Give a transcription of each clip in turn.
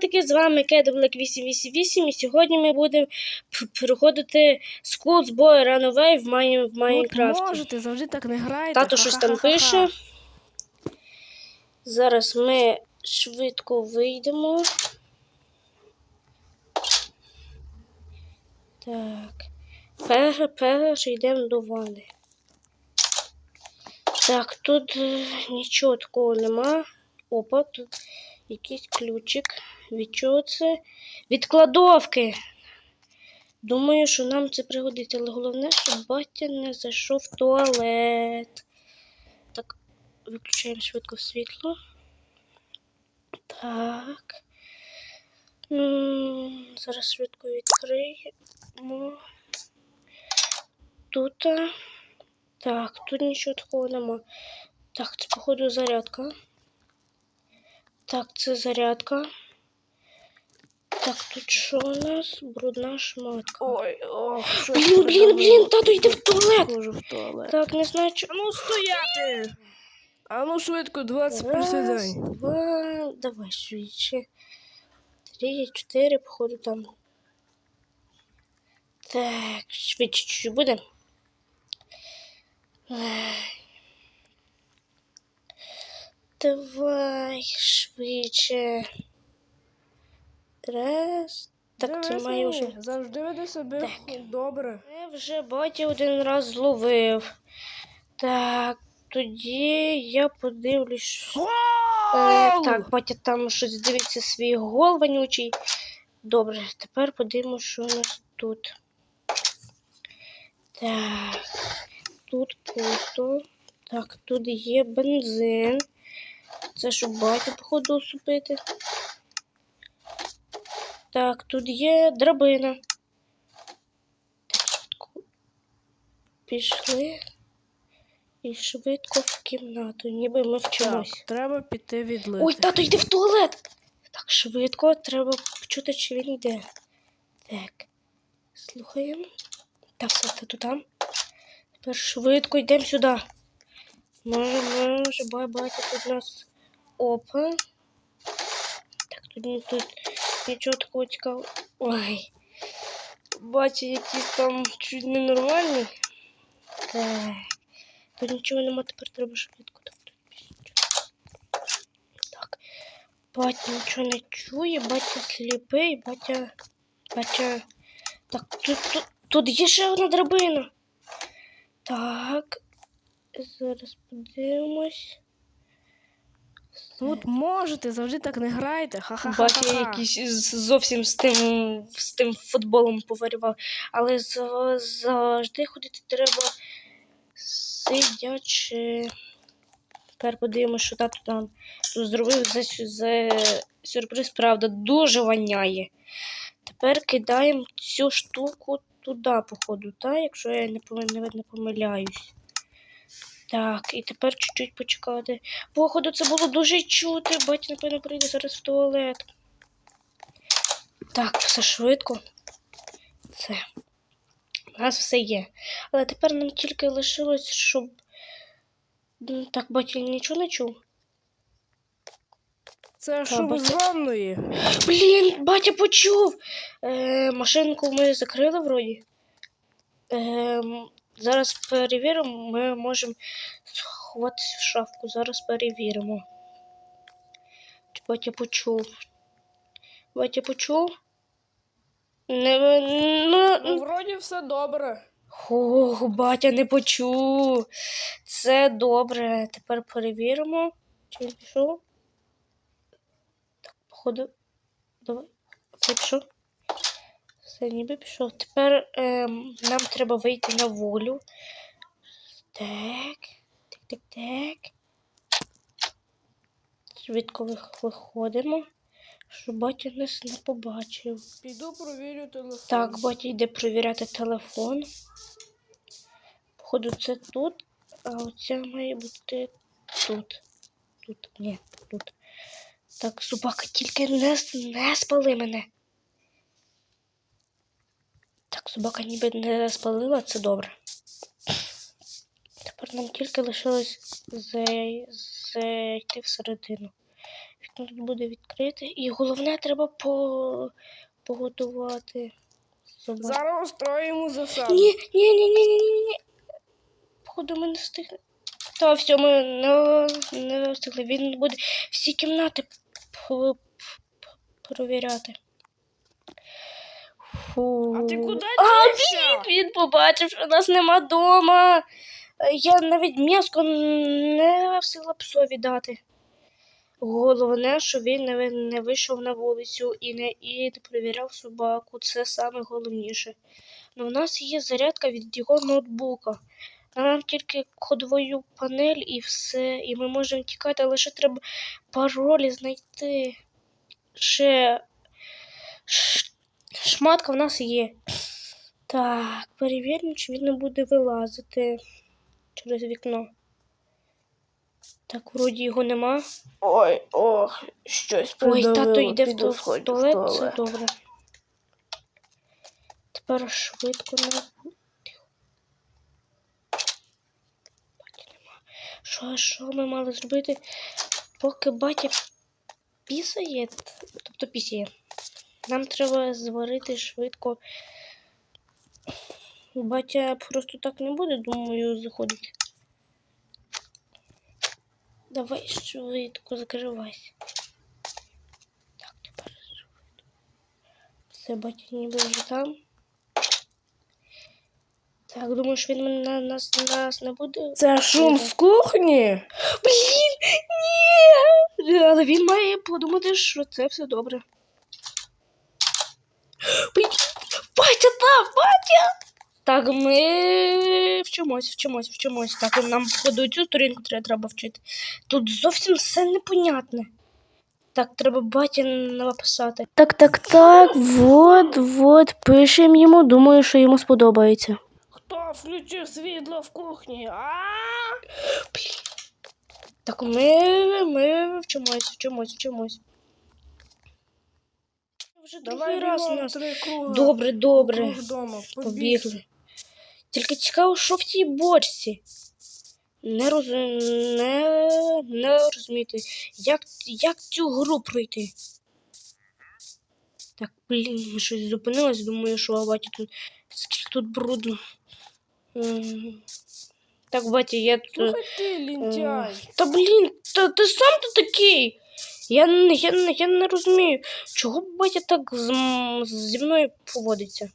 братики, з вами Кедаблек 888 і сьогодні ми будемо проходити Schools Boy Runaway в, Май... в Майнкрафті. можете, завжди так не грайте. Тато щось там пише. Зараз ми швидко вийдемо. Так. Перше, перше йдемо до ванни. Так, тут е, нічого такого нема. Опа, тут якийсь ключик. Від чого це? Від кладовки. Думаю, що нам це пригодиться, але головне, щоб батя не зайшов в туалет. Так, виключаємо швидко світло. Так. Зараз швидко відкриємо. Тут. Так, тут нічого такого нема. Так, це, походу, зарядка. Так, це зарядка. Так, тут що у нас? Брудна шматка. Ой, ох, що Блін, блін, блін, тато йде в туалет. Хожу в туалет. Так, не знаю. А ну стояти! А ну швидко, 20 Раз, присідань. два, давай швидше. Три, чотири, походу там. Так, швидше чуть буде. Ай. Давай, швидше. Раз. Так, Дивись тримаю мені, вже. Завжди веди себе добре. Я вже батя один раз зловив. Так, тоді я подивлюсь. Е, так, батя там щось дивиться свій гол вонючий. Добре, тепер подивимося, що у нас тут. Так, тут пусто. Так, тут є бензин. Це щоб батю, походу, усупити. Так, тут є драбина. Так, швидко. Пішли. І швидко в кімнату, ніби ми вчимось. Так, треба піти відлити. Ой, тато йде в туалет. Так, швидко, треба почути, чи він йде. Так. Слухаємо. Так, все, тато там. Тепер швидко йдемо сюди. Може, може, бай, батя тут у нас. Опа. Так, тут, тут нічого такого цікавого. Ой. Бачу, якийсь там чуть ненормальний. Так. Тут нічого нема, тепер треба швидко. Так. Так. Батя нічого не чує, батя сліпий, батя. Батя. Так, тут, тут, тут є ще одна драбина. Так. Зараз подивимось. От можете, завжди так не грайте. Ха-ха-ха. якийсь зовсім з тим, з тим футболом поварював. Але завжди ходити треба сидячи. Тепер подивимося, що тато там тут зробив за, за сюрприз, правда, дуже воняє. Тепер кидаємо цю штуку туди, походу, так? Якщо я не, пом- не помиляюсь. Так, і тепер чуть-чуть почекати. Походу, це було дуже чути. Батя, напевно, прийде зараз в туалет. Так, все швидко. Все. У нас все є. Але тепер нам тільки лишилось, щоб. Ну, Так, батя нічого не чув. Це що ви з ванної? Блін, батя почув. Е, машинку ми закрили вроді. Е, зараз перевіримо, ми можемо сховатися в шафку. Зараз перевіримо. Батя почув? Батя почув? Не, Ну, ну, вроді все добре. Ох, батя не почув. Це добре. Тепер перевіримо. Чи він пішов? Так, походу. Давай. Пішов. Все ніби пішов. Тепер ем, нам треба вийти на волю. Так. Так, так, так. Швидко виходимо, щоб батя нас не побачив. Піду провірю телефон. Так, батя йде перевіряти телефон. Походу, це тут, а оця має бути тут. Тут, ні, тут. Так, собака, тільки не, не спали мене. Так, собака ніби не спалила, це добре. Тепер нам тільки лишилось зай- зайти всередину. тут буде відкрити. І головне, треба по... поготувати собаку. Зараз устроїмо засаду. Ні, ні, ні, ні, ні, ні, ні. Походу, ми не встигли. Та все, ми не, не встигли. Він буде всі кімнати п- п- перевіряти. Фу. А ти куди А, дівся? він, він побачив, що нас нема дома. Я навіть м'яско не встигла псові дати. Головне, що він не, не вийшов на вулицю і не, і не перевіряв собаку. Це саме головніше. Ну, у нас є зарядка від його ноутбука. А Нам тільки кодовою панель і все. І ми можемо тікати, лише треба паролі знайти. Ще шматка в нас є. Так, перевіримо, чи він не буде вилазити через вікно. Так, вроді його нема. Ой, ох, щось Ой, тато йде в піду ту- в туалет, це добре. Тепер швидко. Нема. Що, що ми мали зробити? Поки батя пісає, тобто пісає, нам треба зварити швидко. Батя просто так не буде, думаю, заходити. Давай швидко закривайся. Так, тепер швидко. Все, батя ніби вже там. Так, думаєш, він на нас, нас не буде? Це шум з кухні? Блін, ні! Але він має подумати, що це все добре. Батя там, батя! Так, ми вчимось, вчимось, вчимось. Так, нам походу цю сторінку треба, треба вчити. Тут зовсім все непонятне. Так, треба батя написати. Так, так, так, вот, вот, пишемо йому, думаю, що йому сподобається. Хто включив світло в кухні? А? Так, ми, ми вчимось, вчимось, вчимось. Вже другий раз нас. три круга. Добре, добре. Дома. Побігли. Тільки цікаво, що в тій бочці. Не, роз... не... не розуміти, як, як цю гру пройти. Так, блін, щось зупинилось, думаю, що а батя тут. Скільки тут брудно. Так, батя, я тут. Лінтяй. Та блін, та ти сам ти такий. Я, не- я, я не розумію, чого батя так з, зі мною поводиться.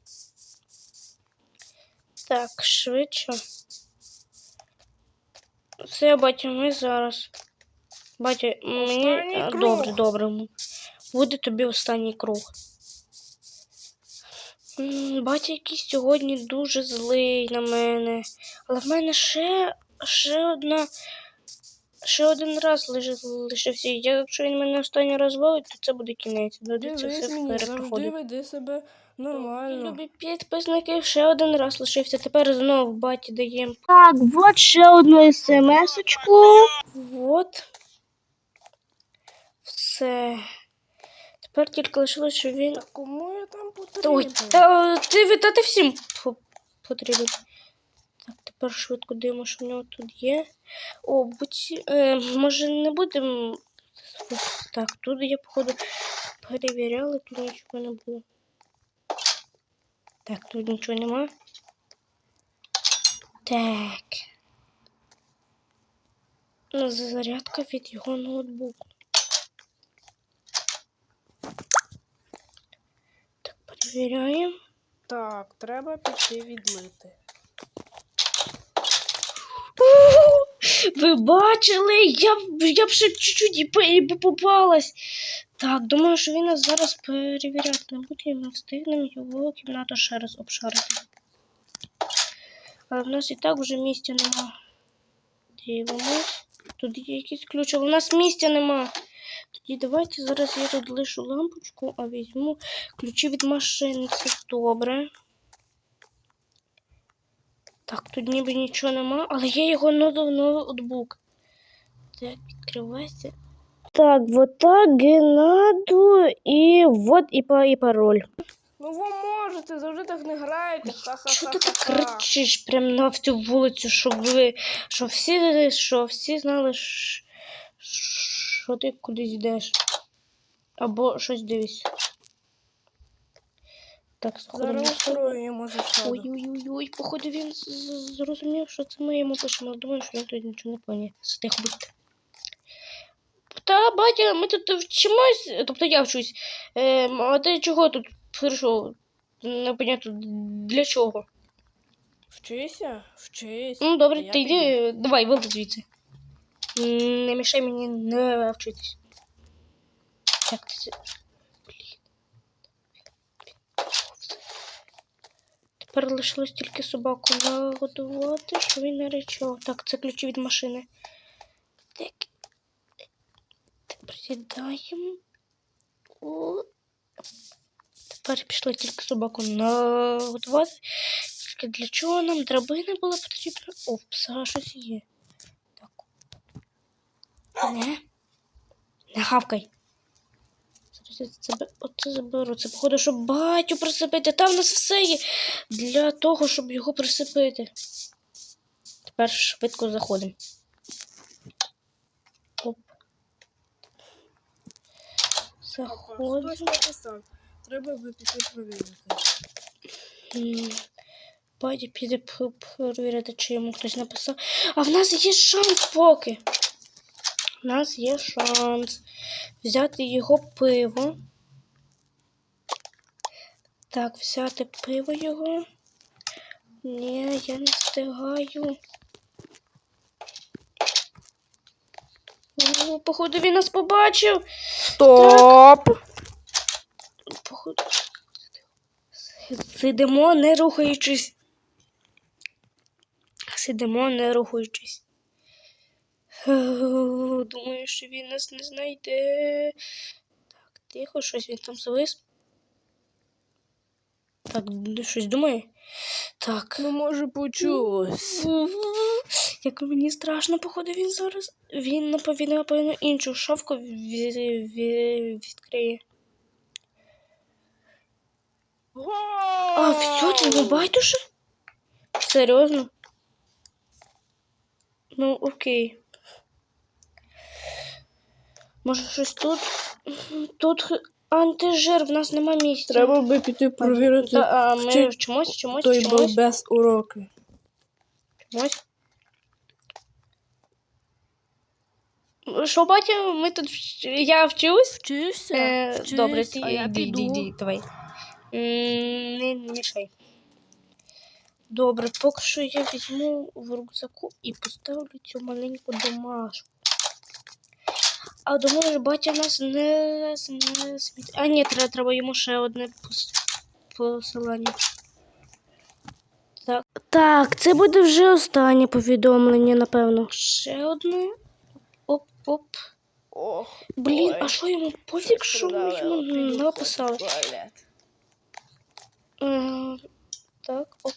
Так, швидше. Все, батя, ми зараз. Батя, мені. А. Добре, добре. Буде тобі останній круг. Батя якийсь сьогодні дуже злий на мене. Але в мене ще, ще одна. Ще один раз лишився. Якщо він мене останній раз ловить, то це буде кінець. Доведеться Дивись все мені, завжди перепроходити. веди себе нормально. Любі підписники, ще один раз лишився. Тепер знову баті даємо. Так, от ще одну смс-очку. От. Все. Тепер тільки лишилось, що він. Та кому я там Ой, потрібен? та, ти вітати всім потрібен. Так, тепер швидко дивимося, що в нього тут є. О, будь, е, може не будемо. Так, тут я, походу, перевіряла, тут нічого не було. Так, тут нічого нема. Так. Зарядка від його ноутбуку. Так, перевіряємо. Так, треба піти відлити. Ви бачили? Я, я б ще чуть-чуть і по- і попалась. Так, думаю, що він нас зараз перевіряти не і ми встигнемо його кімнату ще раз обшарити. Але в нас і так вже місця нема. Дивимось. Тут є якийсь ключ, але в нас місця нема. Тоді давайте зараз я тут лишу лампочку, а візьму ключі від машини. Це добре. Так, тут ніби нічого нема, але є його ноут- ноутбук. Так, відкривайся. Так, вот так, Геннаду, і вот і, па- і пароль. Ну ви можете, завжди так не граєте. Чого ти так кричиш прямо на всю вулицю, щоб ви, щоб всі, щоб всі знали, Що ти кудись йдеш? Або щось дивись. Так. Зараз устроюємо засаду. Ой-ой-ой, походу він зрозумів, що це ми йому пишемо. Думаю, що він тут нічого не поняє. Стих будьте. Та, батя, ми тут вчимось, тобто я вчусь. Ем, а ти чого тут прийшов? Непонятно, для чого? Вчися, вчись. Ну, добре, ти йди, давай, вилазь звідси. Не мішай мені не вчитись. Так, ти... це- Блін. Тепер лишилось тільки собаку нагодувати, що він не речав. Так, це ключі від машини. Так. Тепер сідаємо. Тепер пішли тільки собаку нагодувати. Тільки для чого нам драбина була потрібна? О, пса щось є. Так. Не. Не гавкай. Це оце заберу. Це походу, щоб батю присипити. Там в нас все є для того, щоб його присипити. Тепер швидко заходимо. Оп. Заходимо. Треба би піти провірити. Батя піде п- перевірити, чи йому хтось написав. А в нас є шанс поки. У нас є шанс взяти його пиво. Так, взяти пиво його. Ні, я не встигаю. О, походу він нас побачив. Стоп! Походу. Сидимо, не рухаючись. Сидимо, не рухаючись. Думаю, що він нас не знайде. Так, тихо, щось він там завис. Так, щось думає. Так. Ну, може, почулось. Як мені страшно, походу, він зараз. Він напевно, напевно іншу шафку ві- відкриє. А, все, ти не байдуже? Серйозно? Ну, окей. Може, щось тут? Тут антижир, в нас нема місця. Треба би піти провірити. Та, а, ми чи вчимось, вчимось, Той вчимось, був без уроки. вчимось. Що, батя, ми тут вч- я вчусь? Вчишся? Е, Вчись, добре, ти а я йди, йди, піду. йди, давай. Не мішай. Добре, поки що я візьму в рюкзаку і поставлю цю маленьку домашку. А думаю, батя нас не, не сміт. А ні, треба, треба йому ще одне посилання. Так. так, це буде вже останнє повідомлення, напевно. Ще одне. Оп-оп. Ох, Блін, ой. а що йому пофіг, що ми йому написали? Е, Так, оп.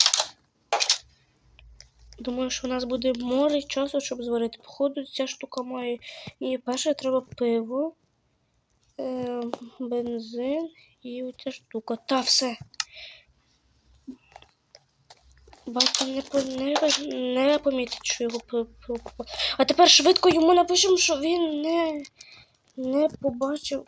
Думаю, що у нас буде море часу, щоб зварити. Походу, ця штука має. І перше треба пиво, е, бензин і оця штука. Та все. Батько не, не, не помітить, що його попало. А тепер швидко йому напишемо, що він не, не побачив.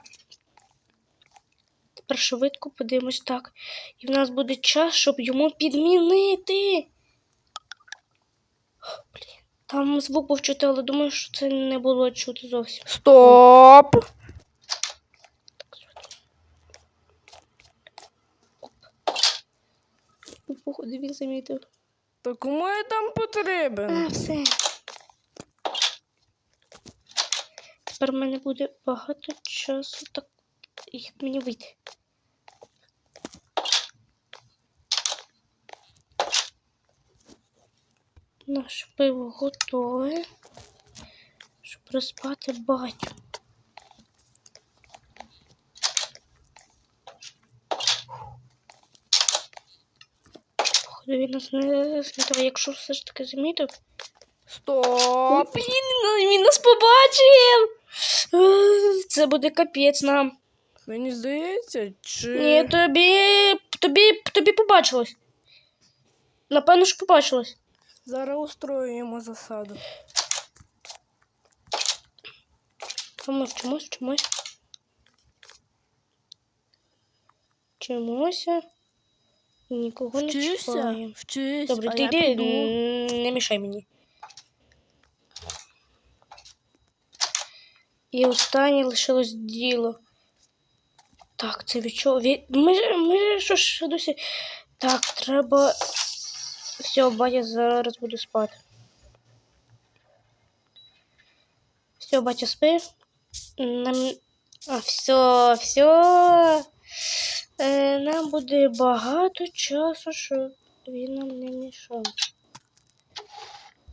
Тепер швидко подивимось так. І в нас буде час, щоб йому підмінити. Блін. Там звук був чути, але думаю, що це не було чути зовсім. Стоп! Походу він замітив. То кому я там потрібен? А, все. Тепер в мене буде багато часу. Так, як мені вийти? Наше пиво готове. Щоб розпати батю. Походу він нас не змітив. Якщо все ж таки замітив, Стоп! ну, він нас побачив. Це буде капець нам. Мені здається, чи. Ні, тобі, тобі, тобі побачилось. Напевно, що побачилось. Зараз устроюємо засаду. Що ми вчимось, вчимось? Вчимося. Нікого не чіпаємо. Вчись, Добре, а ти я йди, піду. не мішай мені. І останнє лишилось діло. Так, це від чого? Від... Ми, ми що ж досі. Так, треба. Все, батя зараз буду спати. Все, батя спи. Нам... А, все, все. Нам буде багато часу, щоб він нам не мішав.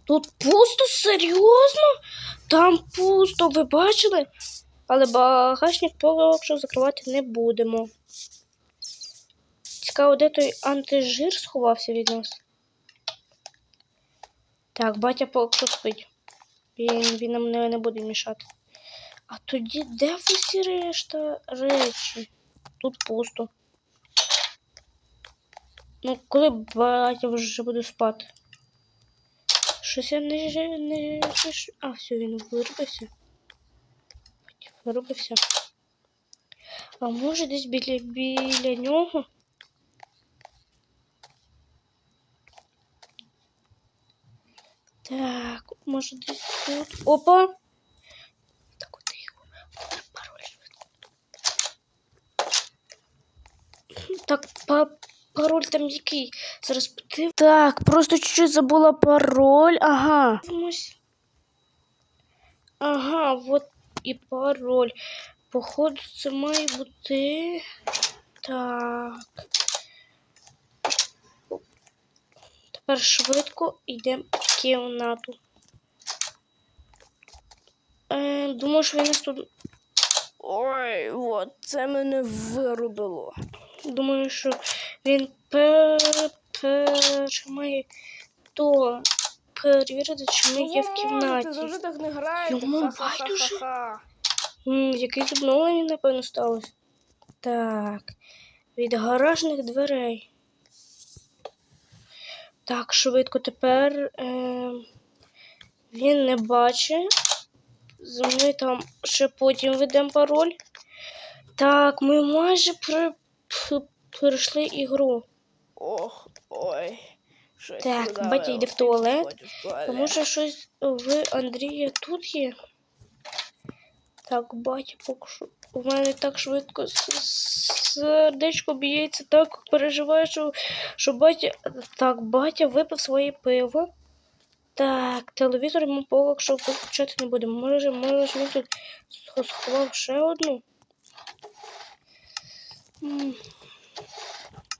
Тут пусто, серйозно? Там пусто, ви бачили? Але багажник поки закривати не будемо. Цікаво, де той антижир сховався від нас. Так, батя поки спить. Він, він нам не, не буде мішати. А тоді де всі решта речі? Тут пусто. Ну, коли батя вже буде спати? Щось я не, не, А, все, він вирубився. Вирубився. А може десь біля, біля нього? Так, може десь тут. Опа! Так, от його. Пароль. Так, па пароль там який? Зараз подивимось. Так, просто чуть-чуть забула пароль. Ага. Ага, вот і пароль. Походу, це має бути. Так. Тепер швидко йдемо в кімнату. Е, думаю, що він нас тут. Ой, от це мене вирубило. Думаю, що він має то перевірити, чи ми є в кімнаті. завжди так не граєте. Йому. М, якесь обновлення, напевно, сталося. Так. Від гаражних дверей. Так, швидко тепер е, він не бачить. Ми там ще потім ведемо пароль. Так, ми майже при, п- перейшли ігру. Ох, ой. Щось Так, батя йде в туалет. хочу в туалет. Тому що щось в Андрія тут є. Так, батя, поки що. У мене так швидко сердечко б'ється, так переживаю, що, що батя. Так, батя випив своє пиво. Так, телевізор йому поки що виключати не будемо. Може, може він тут сховав ще одну.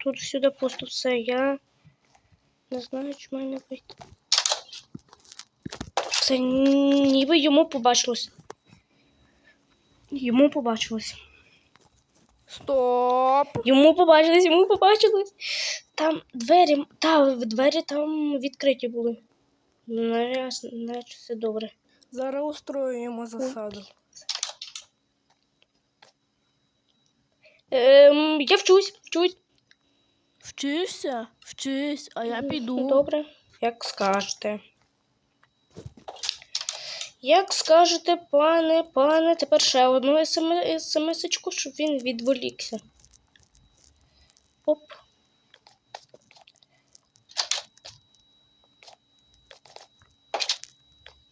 Тут всюди пусто все. Я не знаю, чи мене вийти. Це ніби йому побачилось. Йому побачилось. Стоп. Йому побачилось, йому побачилось. Там двері, та двері там відкриті були. Наче, наче все добре. Зараз устроюємо засаду. Ем, я вчусь, вчусь. Вчишся? Вчись, а я піду. Добре, як скажете. Як скажете, пане, пане, тепер ще одну смс-очку, щоб він відволікся. Оп.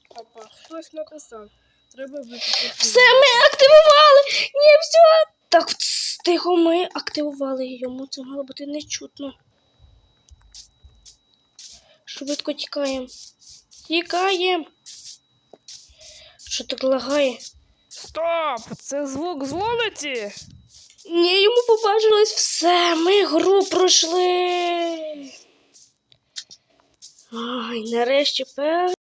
Папа, хтось написав. Треба випити. Все, ми активували! Ні, все! Так, тихо, ми активували йому. Це мало бути нечутно. Швидко тікаємо. Тікаємо. Що так лагає? Стоп! Це звук з вулиці. Ні, йому побачилось все. Ми гру пройшли. Ай, нарешті пер...